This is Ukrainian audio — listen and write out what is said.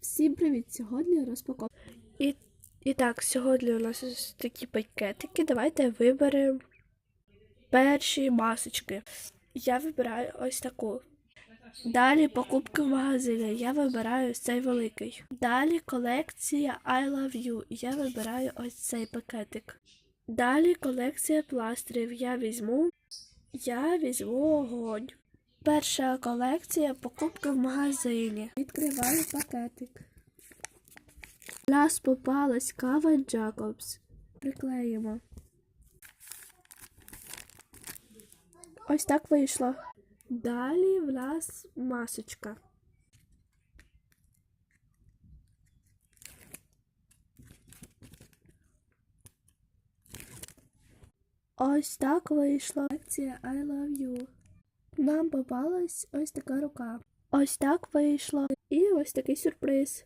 Всім привіт! Сьогодні розпаковка. І, і так, сьогодні у нас ось такі пакетики. Давайте виберемо перші масочки. Я вибираю ось таку. Далі покупки в магазині. Я вибираю цей великий. Далі колекція I Love You. Я вибираю ось цей пакетик. Далі колекція пластирів. Я візьму. Я візьму огонь. Перша колекція покупки в магазині. Відкриваю пакетик. У нас попалась кава Джакобс. Приклеїмо. Ось так вийшло. Далі в нас масочка. Ось так вийшло. Колекція I Love You. Нам попалась ось така рука. Ось так вийшло. І ось такий сюрприз.